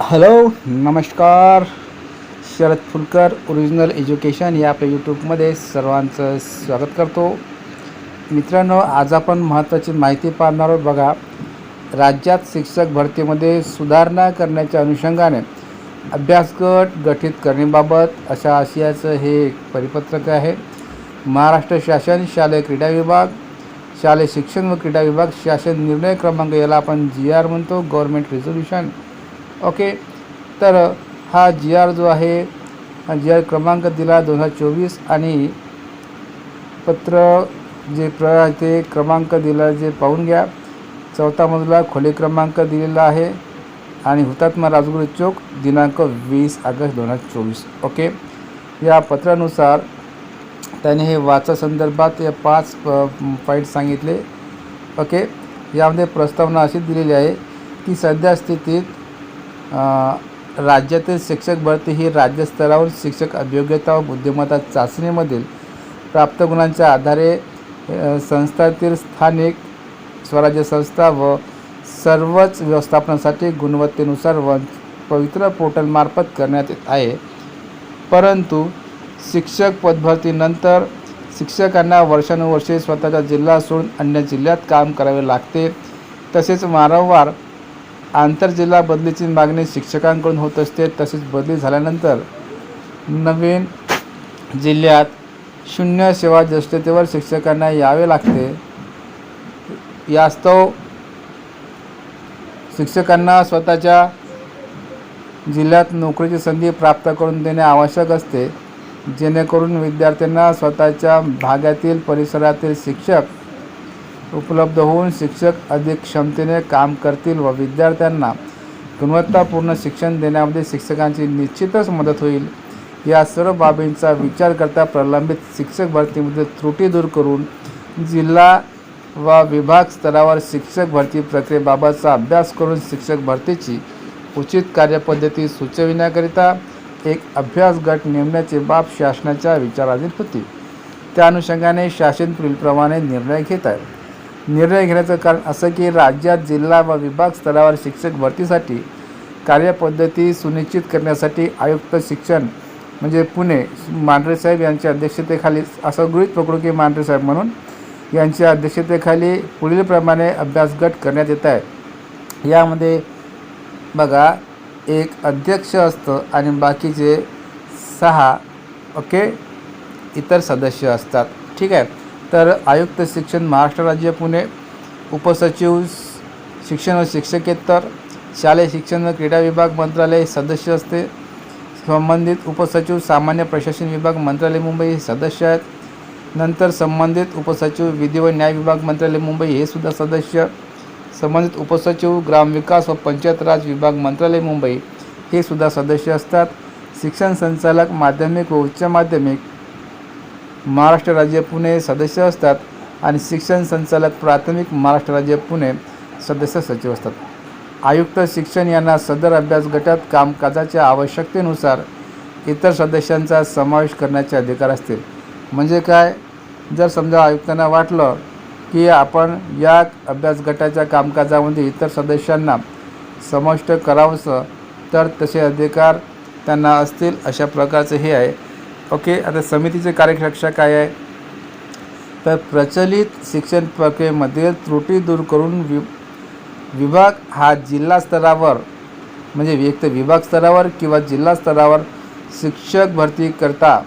Hello नमस्कार. Sharad Phulkar original education या आपल्या यूट्यूबमध्ये सर्वांचं स्वागत करतो. मित्रांनो आज आपण महत्त्वाची माहिती पाहणार आहोत. बघा राज्यात शिक्षक भरतीमध्ये सुधारणा करण्याच्या अनुषंगाने अभ्यासगट गठीत करण्याबाबत अशा आशयाचं हे एक परिपत्रक आहे. महाराष्ट्र शासन शालेय क्रीडा विभाग शालेय शिक्षण व क्रीडा विभाग शासन निर्णय क्रमांक याला आपण जी आर म्हणतो. Government resolution okay. तर हा जी आर जो आहे हा जी आर क्रमांक दिला दोन हजार चोवीस आणि पत्र जे प्र आहे ते क्रमांक दिला जे पाहून घ्या. चौथा मजला खोली क्रमांक दिलेला आहे आणि हुतात्मा राजगुरू चौक दिनांक वीस ऑगस्ट दोन हजार चोवीस. ओके. या पत्रानुसार त्याने हे वाचा संदर्भात या पाच पॉईंट सांगितले. ओके. यामध्ये प्रस्तावना अशी दिलेली आहे की सध्या स्थितीत राज्यातील शिक्षक भरती ही राज्यस्तरावर शिक्षक अभियोग्यता व बुद्धिमत्ता चाचणीमधील प्राप्त गुणांच्या आधारे संस्थातील स्थानिक स्वराज्य संस्था व सर्वच व्यवस्थापनासाठी गुणवत्तेनुसार व पवित्र पोर्टलमार्फत करण्यात येत आहे. परंतु शिक्षक पदभरतीनंतर शिक्षकांना वर्षानुवर्षे स्वतःचा जिल्हा सोडून अन्य जिल्ह्यात काम करावे लागते. तसेच वारंवार आंतरजिल्हा बदलीची मागणी शिक्षकांकडून होत असते तसेच बदली झाल्यानंतर नवीन जिल्ह्यात शून्य सेवा ज्येष्ठतेवर शिक्षकांना यावे लागते. यास्तव शिक्षकांना स्वतःच्या जिल्ह्यात नोकरीची संधी प्राप्त करून देणे आवश्यक असते. जेणेकरून विद्यार्थ्यांना स्वतःच्या भागातील परिसरातील शिक्षक उपलब्ध होऊन शिक्षक अधिक क्षमतेने काम करतील व विद्यार्थ्यांना गुणवत्तापूर्ण शिक्षण देण्यामध्ये शिक्षकांची निश्चितच मदत होईल. या सर्व बाबींचा विचार करता प्रलंबित शिक्षक भरतीमध्ये त्रुटी दूर करून जिल्हा व विभाग स्तरावर शिक्षक भरती प्रक्रियेबाबतचा अभ्यास करून शिक्षक भरतीची उचित कार्यपद्धती सुचविण्याकरिता एक अभ्यास गट नेमण्याची बाब शासनाच्या विचाराधीन होती. त्या अनुषंगाने शासन पुढीलप्रमाणे निर्णय घेत आहे. निर्णय घेण्याचं कारण असं की राज्यात जिल्हा व विभाग स्तरावर शिक्षक भरतीसाठी कार्यपद्धती सुनिश्चित करण्यासाठी आयुक्त शिक्षण म्हणजे पुणे मांढरेसाहेब यांच्या अध्यक्षतेखाली असं गृहीत पकडू की मांढरेसाहेब म्हणून यांच्या अध्यक्षतेखाली पुढीलप्रमाणे अभ्यास गट करण्यात येत आहे यामध्ये बघा एक अध्यक्ष असतं आणि बाकीचे सहा ओके इतर सदस्य असतात. ठीक आहे? तर आयुक्त शिक्षण महाराष्ट्र राज्य पुणे उपसचिव शिक्षण व शिक्षकेतर शालेय शिक्षण व क्रीडा विभाग मंत्रालय सदस्य असते. संबंधित उपसचिव सामान्य प्रशासन विभाग मंत्रालय मुंबई हे सदस्य आहेत. नंतर संबंधित उपसचिव विधी व न्याय विभाग मंत्रालय मुंबई हे सुद्धा सदस्य. संबंधित उपसचिव ग्रामविकास व पंचायत राज विभाग मंत्रालय मुंबई हे सुद्धा सदस्य असतात. शिक्षण संचालक माध्यमिक व उच्च माध्यमिक महाराष्ट्र राज्य पुणे सदस्य असतात आणि शिक्षण संचालक प्राथमिक महाराष्ट्र राज्य पुणे सदस्य सचिव असतात. आयुक्त शिक्षण यांना सदर अभ्यास गटात कामकाजाच्या आवश्यकतेनुसार इतर सदस्यांचा समावेश करण्याचे अधिकार असतील. म्हणजे काय? जर समजा आयुक्तांना वाटलं की आपण या अभ्यास गटाच्या कामकाजामध्ये इतर सदस्यांना समाविष्ट करावंसं तर तसे अधिकार त्यांना असतील अशा प्रकारचं हे आहे. ओके आता समितीचे कार्यकक्षा काय आहे? तर प्रचलित शिक्षण प्रक्रियेमध्ये त्रुटी दूर करून वि विभाग हा जिल्हा स्तरावर म्हणजे व्यक्त विभाग स्तरावर किंवा जिल्हा स्तरावर शिक्षक भरती करता.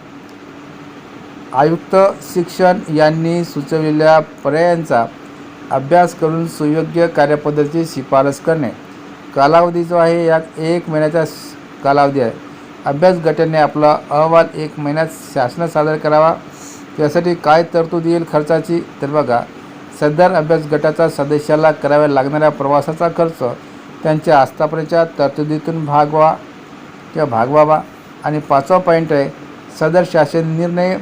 आयुक्त शिक्षण यांनी सुचविलेल्या पर्यायांचा अभ्यास करून सुयोग्य कार्यपद्धतीची शिफारस करणे. कालावधी जो आहे यात एक महिन्याचा कालावधी आहे. अभ्यास गटाने आपला अहवाल एक महिन्यात शासनात सादर करावा. त्यासाठी काय तरतूद येईल खर्चाची? तर बघा सदर अभ्यास गटाचा सदस्याला कराव्या लागणाऱ्या प्रवासाचा खर्च त्यांच्या आस्थापनेच्या तरतुदीतून भागवा किंवा भागवावा आणि पाचवा पॉईंट आहे सदर शासन निर्णय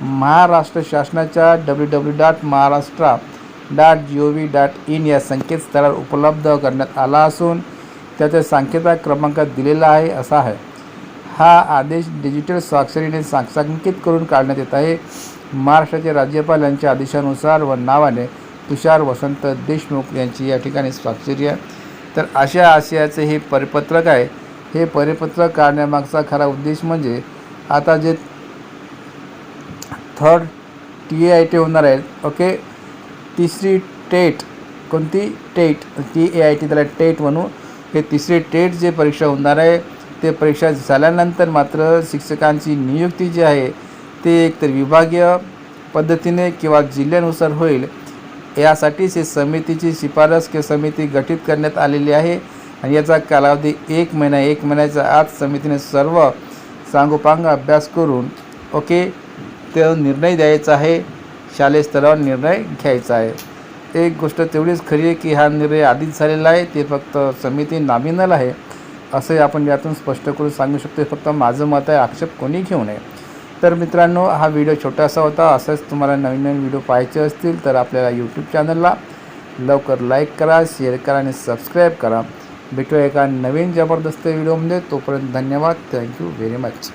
महाराष्ट्र शासनाच्या W W dot Maharashtra dot G O V dot in या संकेतस्थळावर उपलब्ध करण्यात आला असून त्याचा सांकेतिक क्रमांक दिलेला आहे असा आहे. हा आदेश डिजिटल स्वाक्षरीने साक्षांकित करून काढण्यात येत आहे. महाराष्ट्राचे राज्यपाल यांच्या आदेशानुसार व नावाने तुषार वसंत देशमुख यांची या ठिकाणी स्वाक्षरी आहे. तर अशा आशयाचे हे परिपत्रक आहे. हे परिपत्रक काढण्यामागचा खरा उद्देश म्हणजे आता जे third T A I T होणार आहेत ओके तिसरी टेट कोणती TET? T A I T त्याला टेट म्हणू. हे तिसरी टेट जे परीक्षा होणार आहे ते परीक्षा झाल्यानंतर मात्र शिक्षकांची नियुक्ती जी आहे ते एकतर विभागीय पद्धतीने किंवा जिल्ह्यानुसार होईल. यासाठीच हे समितीची शिफारस किंवा समिती गठीत करण्यात आलेली आहे आणि याचा कालावधी एक महिना एक महिन्याच्या आत समितीने सर्व सांगोपांग अभ्यास करून ओके तो निर्णय द्यायचा आहे. शालेय स्तरावर निर्णय घ्यायचा आहे. एक गोष्ट तेवढीच खरी आहे की हा निर्णय आधीच झालेला आहे. ते फक्त समिती नॉमिनल आहे. असंही आपण यातून स्पष्ट करून सांगू शकतो फक्त माझं मत आहे आक्षेप कोणी घेऊ नये. तर मित्रांनो हा व्हिडिओ छोटासा होता. असंच तुम्हाला नवीन नवीन व्हिडिओ पाहायचे असतील तर आपल्याला यूट्यूब चॅनलला लवकर लाईक करा शेअर करा आणि सबस्क्राईब करा. भेटूया एका नवीन जबरदस्त व्हिडिओमध्ये. तोपर्यंत धन्यवाद. Thank you very much